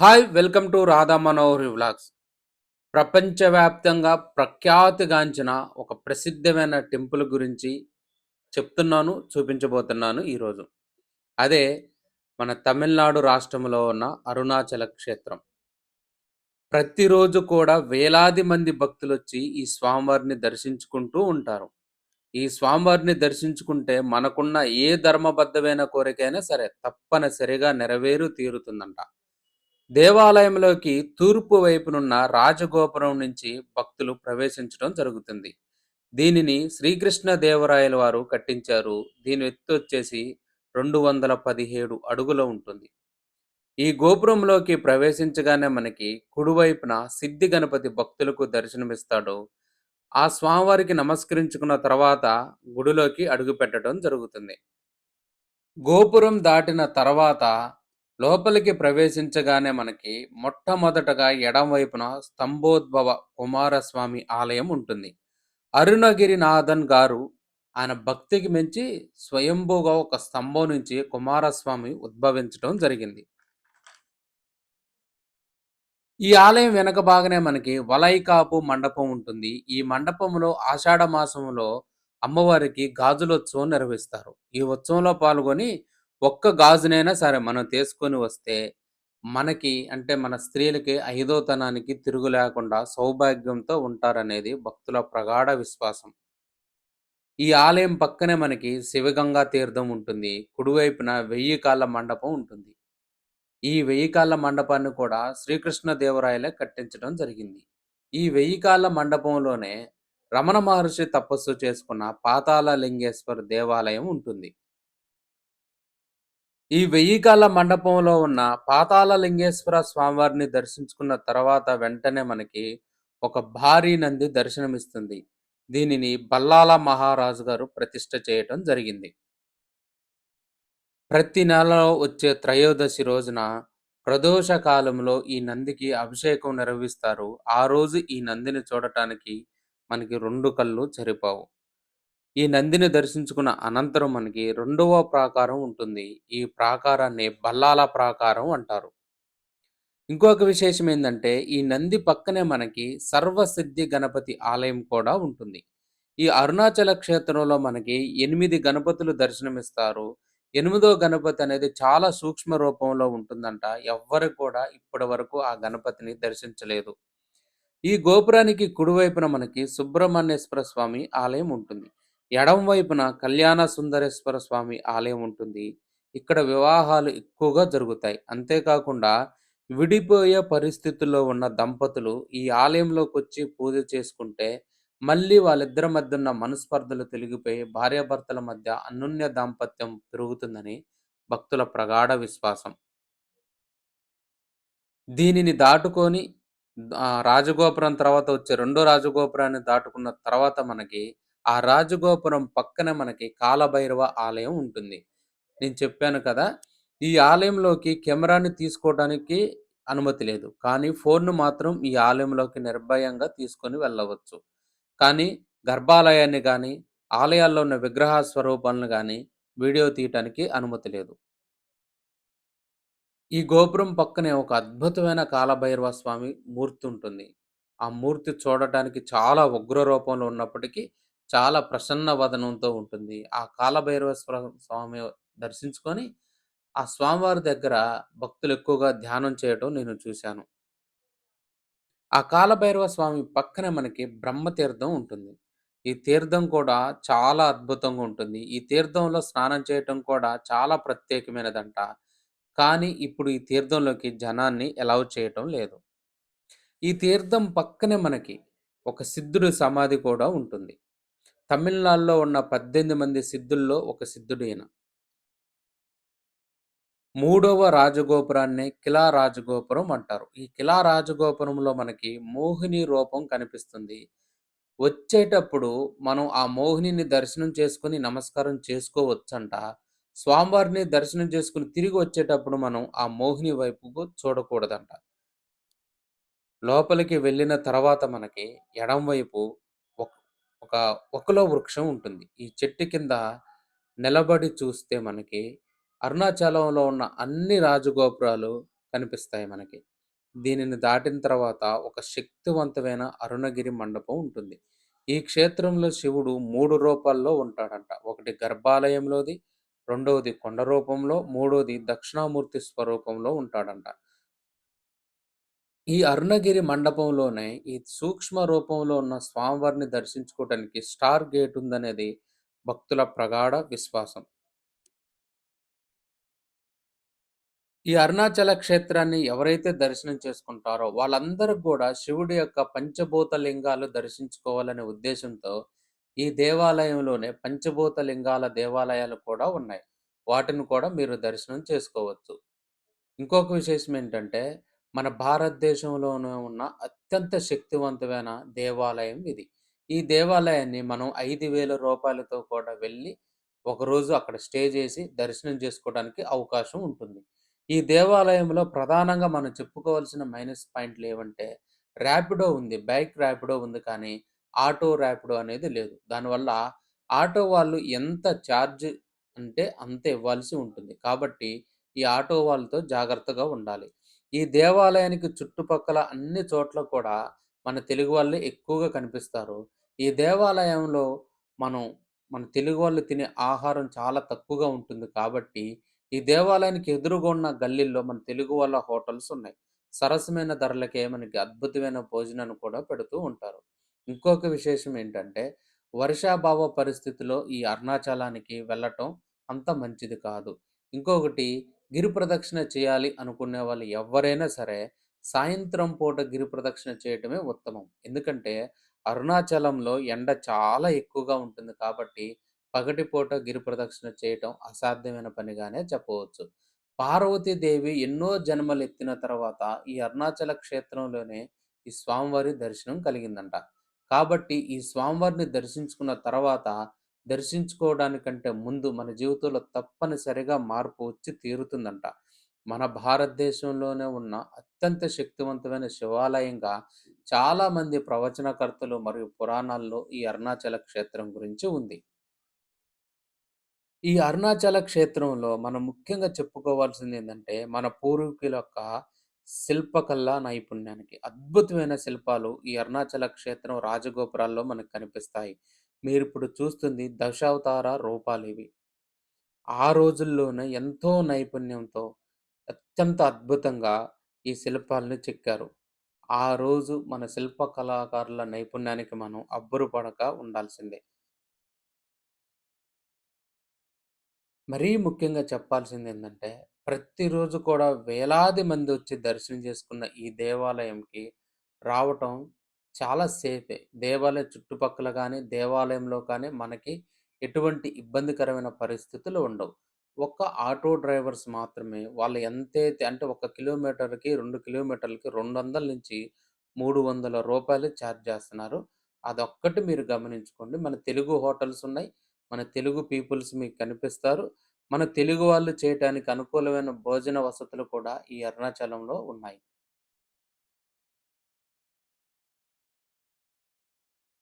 Hi welcome to Radha Manohar vlogs. ప్రపంచవ్యాప్తంగా ప్రఖ్యాతిగాంచిన ఒక ప్రసిద్ధమైన టెంపుల్ గురించి చెప్తున్నాను చూపించబోతున్నాను ఈరోజు. అదే మన తమిళనాడు రాష్ట్రంలో ఉన్న అరుణాచల క్షేత్రం. ప్రతిరోజు కూడా వేలాది మంది భక్తులు వచ్చి ఈ స్వామివారిని దర్శించుకుంటూ ఉంటారు. ఈ స్వామివారిని దర్శించుకుంటే మనకున్న ఏ ధర్మబద్ధమైన కోరికైనా సరే తప్పనిసరిగా నెరవేరు తీరుతుందంట. దేవాలయంలోకి తూర్పు వైపునున్న రాజగోపురం నుంచి భక్తులు ప్రవేశించడం జరుగుతుంది. దీనిని శ్రీకృష్ణ దేవరాయల వారు కట్టించారు. దీని ఎత్తు వచ్చేసి రెండు వందల పదిహేడు అడుగుల ఉంటుంది. ఈ గోపురంలోకి ప్రవేశించగానే మనకి కుడివైపున సిద్ధి గణపతి భక్తులకు దర్శనమిస్తాడు. ఆ స్వామివారికి నమస్కరించుకున్న తర్వాత గుడిలోకి అడుగు పెట్టడం జరుగుతుంది. గోపురం దాటిన తర్వాత లోపలికి ప్రవేశించగానే మనకి మొట్టమొదటగా ఎడం వైపున స్తంభోద్భవ కుమారస్వామి ఆలయం ఉంటుంది. అరుణగిరినాథన్ గారు ఆయన భక్తికి మించి స్వయంభూగా ఒక స్తంభం నుంచి కుమారస్వామి ఉద్భవించడం జరిగింది. ఈ ఆలయం వెనక బాగానే మనకి వలైకాపు మండపం ఉంటుంది. ఈ మండపంలో ఆషాఢ మాసంలో అమ్మవారికి గాజులోత్సవం నిర్వహిస్తారు. ఈ ఉత్సవంలో పాల్గొని ఒక్క గాజునైనా సరే మనం తీసుకొని వస్తే మనకి అంటే మన స్త్రీలకి ఐదోతనానికి తిరుగు లేకుండా సౌభాగ్యంతో ఉంటారనేది భక్తుల ప్రగాఢ విశ్వాసం. ఈ ఆలయం పక్కనే మనకి శివగంగా తీర్థం ఉంటుంది. కుడివైపున వెయ్యి కాళ్ళ మండపం ఉంటుంది. ఈ వెయ్యి కాళ్ళ మండపాన్ని కూడా శ్రీకృష్ణ దేవరాయలే కట్టించడం జరిగింది. ఈ వెయ్యి కాళ్ళ మండపంలోనే రమణ మహర్షి తపస్సు చేసుకున్న పాతాళ లింగేశ్వర దేవాలయం ఉంటుంది. ఈ వెయ్యి మండపంలో ఉన్న పాతాళ లింగేశ్వర స్వామివారిని దర్శించుకున్న తర్వాత వెంటనే మనకి ఒక భారీ నంది దర్శనమిస్తుంది. దీనిని బల్లాల మహారాజు గారు ప్రతిష్ట చేయటం జరిగింది. ప్రతి నెలలో వచ్చే త్రయోదశి రోజున ప్రదోష కాలంలో ఈ నందికి అభిషేకం నిర్వహిస్తారు. ఆ రోజు ఈ నందిని చూడటానికి మనకి రెండు కళ్ళు సరిపోవు. ఈ నందిని దర్శించుకున్న అనంతరం మనకి రెండవ ప్రాకారం ఉంటుంది. ఈ ప్రాకారాన్ని బల్లాల ప్రాకారం అంటారు. ఇంకొక విశేషం ఏంటంటే ఈ నంది పక్కనే మనకి సర్వసిద్ధి గణపతి ఆలయం కూడా ఉంటుంది. ఈ అరుణాచల క్షేత్రంలో మనకి ఎనిమిది గణపతులు దర్శనమిస్తారు. ఎనిమిదో గణపతి అనేది చాలా సూక్ష్మ రూపంలో ఉంటుందంట. ఎవ్వరు కూడా ఇప్పటి వరకు ఆ గణపతిని దర్శించలేదు. ఈ గోపురానికి కుడివైపున మనకి సుబ్రహ్మణ్యేశ్వర స్వామి ఆలయం ఉంటుంది. ఎడం వైపున కళ్యాణ సుందరేశ్వర స్వామి ఆలయం ఉంటుంది. ఇక్కడ వివాహాలు ఎక్కువగా జరుగుతాయి. అంతేకాకుండా విడిపోయే పరిస్థితుల్లో ఉన్న దంపతులు ఈ ఆలయంలోకి వచ్చి పూజ చేసుకుంటే మళ్ళీ వాళ్ళిద్దరి మధ్య ఉన్న మనస్పర్ధలు తొలగిపోయి భార్యాభర్తల మధ్య అన్యోన్య దాంపత్యం పెరుగుతుందని భక్తుల ప్రగాఢ విశ్వాసం. దీనిని దాటుకొని రాజగోపురం తర్వాత వచ్చే రెండో రాజగోపురాన్ని దాటుకున్న తర్వాత మనకి ఆ రాజగోపురం పక్కన మనకి కాలభైరవ ఆలయం ఉంటుంది. నేను చెప్పాను కదా ఈ ఆలయంలోకి కెమెరాని తీసుకోవడానికి అనుమతి లేదు. కానీ ఫోన్ను మాత్రం ఈ ఆలయంలోకి నిర్భయంగా తీసుకొని వెళ్ళవచ్చు. కానీ గర్భాలయాన్ని కానీ ఆలయాల్లో ఉన్న విగ్రహ స్వరూపాలను కానీ వీడియో తీయటానికి అనుమతి లేదు. ఈ గోపురం పక్కనే ఒక అద్భుతమైన కాలభైరవ స్వామి మూర్తి ఉంటుంది. ఆ మూర్తి చూడటానికి చాలా ఉగ్ర రూపంలో ఉన్నప్పటికీ చాలా ప్రసన్న వదనంతో ఉంటుంది. ఆ కాలభైరవేశ్వర స్వామి దర్శించుకొని ఆ స్వామివారి దగ్గర భక్తులు ఎక్కువగా ధ్యానం చేయటం నేను చూశాను. ఆ కాలభైరవ స్వామి పక్కనే మనకి బ్రహ్మతీర్థం ఉంటుంది. ఈ తీర్థం కూడా చాలా అద్భుతంగా ఉంటుంది. ఈ తీర్థంలో స్నానం చేయటం కూడా చాలా ప్రత్యేకమైనదంట. కానీ ఇప్పుడు ఈ తీర్థంలోకి జనాన్ని ఎలవ్ చేయటం లేదు. ఈ తీర్థం పక్కనే మనకి ఒక సిద్ధుడి సమాధి కూడా ఉంటుంది. తమిళనాడులో ఉన్న పద్దెనిమిది మంది సిద్ధుల్లో ఒక సిద్ధుడు ఈయన. మూడవ రాజగోపురాన్ని కిలా రాజగోపురం అంటారు. ఈ కిలా రాజగోపురంలో మనకి మోహిని రూపం కనిపిస్తుంది. వచ్చేటప్పుడు మనం ఆ మోహినిని దర్శనం చేసుకుని నమస్కారం చేసుకోవచ్చంట. స్వామివారిని దర్శనం చేసుకుని తిరిగి వచ్చేటప్పుడు మనం ఆ మోహిని వైపుకు చూడకూడదంట. లోపలికి వెళ్ళిన తర్వాత మనకి ఎడం వైపు ఒక ఒకలో వృక్షం ఉంటుంది ఈ చెట్టు కింద నిలబడి చూస్తే మనకి అరుణాచలంలో ఉన్న అన్ని రాజగోపురాలు కనిపిస్తాయి మనకి. దీనిని దాటిన తర్వాత ఒక శక్తివంతమైన అరుణగిరి మండపం ఉంటుంది. ఈ క్షేత్రంలో శివుడు మూడు రూపాల్లో ఉంటాడంట. ఒకటి గర్భాలయంలోది, రెండవది కొండ రూపంలో, మూడవది దక్షిణామూర్తి స్వరూపంలో ఉంటాడంట. ఈ అరుణగిరి మండపంలోనే ఈ సూక్ష్మ రూపంలో ఉన్న స్వామివారిని దర్శించుకోవటానికి స్టార్ గేట్ ఉందనేది భక్తుల ప్రగాఢ విశ్వాసం. ఈ అరుణాచల క్షేత్రాన్ని ఎవరైతే దర్శనం చేసుకుంటారో వాళ్ళందరూ కూడా శివుడి యొక్క పంచభూత లింగాలు దర్శించుకోవాలనే ఉద్దేశంతో ఈ దేవాలయంలోనే పంచభూత లింగాల దేవాలయాలు కూడా ఉన్నాయి. వాటిని కూడా మీరు దర్శనం చేసుకోవచ్చు. ఇంకొక విశేషం ఏంటంటే మన భారతదేశంలోనే ఉన్న అత్యంత శక్తివంతమైన దేవాలయం ఇది. ఈ దేవాలయాన్ని మనం ఐదు వేల రూపాయలతో కూడా వెళ్ళి ఒకరోజు అక్కడ స్టే చేసి దర్శనం చేసుకోవడానికి అవకాశం ఉంటుంది. ఈ దేవాలయంలో ప్రధానంగా మనం చెప్పుకోవాల్సిన మైనస్ పాయింట్లు ఏవంటే ర్యాపిడో ఉంది. బైక్ ర్యాపిడో ఉంది కానీ ఆటో ర్యాపిడో అనేది లేదు. దానివల్ల ఆటో వాళ్ళు ఎంత ఛార్జ్ అంటే అంత ఇవ్వాల్సి ఉంటుంది. కాబట్టి ఈ ఆటో వాళ్ళతో జాగ్రత్తగా ఉండాలి. ఈ దేవాలయానికి చుట్టుపక్కల అన్ని చోట్ల కూడా మన తెలుగు వాళ్ళే ఎక్కువగా కనిపిస్తారు. ఈ దేవాలయంలో మనం మన తెలుగు వాళ్ళు తినే ఆహారం చాలా తక్కువగా ఉంటుంది కాబట్టి ఈ దేవాలయానికి ఎదురుగా ఉన్న గల్లీల్లో మన తెలుగు వాళ్ళ హోటల్స్ ఉన్నాయి. సరసమైన ధరలకే మనకి అద్భుతమైన భోజనాన్ని కూడా పెడుతూ ఉంటారు. ఇంకొక విశేషం ఏంటంటే వర్షాభావ పరిస్థితిలో ఈ అరుణాచలానికి వెళ్ళటం అంత మంచిది కాదు. ఇంకొకటి గిరి ప్రదక్షిణ చేయాలి అనుకునే వాళ్ళు ఎవరైనా సరే సాయంత్రం పూట గిరి ప్రదక్షిణ చేయటమే ఉత్తమం. ఎందుకంటే అరుణాచలంలో ఎండ చాలా ఎక్కువగా ఉంటుంది కాబట్టి పగటిపూట గిరి ప్రదక్షిణ చేయటం అసాధ్యమైన పనిగానే చెప్పవచ్చు. పార్వతీదేవి ఎన్నో జన్మలు ఎత్తిన తర్వాత ఈ అరుణాచల క్షేత్రంలోనే ఈ స్వామివారి దర్శనం కలిగిందంట. కాబట్టి ఈ స్వామివారిని దర్శించుకున్న తర్వాత దర్శించుకోవడానికంటే ముందు మన జీవితంలో తప్పనిసరిగా మార్పు వచ్చి తీరుతుందంట. మన భారతదేశంలోనే ఉన్న అత్యంత శక్తివంతమైన శివాలయంగా చాలామంది ప్రవచనకర్తలు మరియు పురాణాల్లో ఈ అరుణాచల క్షేత్రం గురించి ఉంది. ఈ అరుణాచల క్షేత్రంలో మనం ముఖ్యంగా చెప్పుకోవాల్సింది ఏంటంటే మన పూర్వీకుల యొక్క శిల్పకళ నైపుణ్యానికి. అద్భుతమైన శిల్పాలు ఈ అరుణాచల క్షేత్రం రాజగోపురాల్లో మనకు కనిపిస్తాయి. మీరు ఇప్పుడు చూస్తుంది దశావతార రూపాలివి. ఆ రోజుల్లోనే ఎంతో నైపుణ్యంతో, అత్యంత అద్భుతంగా ఈ శిల్పాల్ని చెక్కారు. ఆ రోజు మన శిల్ప కళాకారుల నైపుణ్యానికి మనం అబ్బురపడక ఉండాల్సిందే. మరీ ముఖ్యంగా చెప్పాల్సిందేందంటే, ప్రతిరోజు కూడా వేలాది మందొచ్చి దర్శనం చేసుకున్న ఈ దేవాలయంకి రావటం చాలా సేఫే. దేవాలయ చుట్టుపక్కల కానీ దేవాలయంలో కానీ మనకి ఎటువంటి ఇబ్బందికరమైన పరిస్థితులు ఉండవు. ఒక్క ఆటో డ్రైవర్స్ మాత్రమే వాళ్ళు ఎంతైతే అంటే ఒక కిలోమీటర్‌కి, రెండు కిలోమీటర్లకి 200-300 రూపాయలు ఛార్జ్ చేస్తున్నారు. అదొక్కటి మీరు గమనించుకోండి. మన తెలుగు హోటల్స్ ఉన్నాయి. మన తెలుగు పీపుల్స్ మీకు కనిపిస్తారు. మన తెలుగు వాళ్ళు చేయటానికి అనుకూలమైన భోజన వసతులు కూడా ఈ అరుణాచలంలో ఉన్నాయి.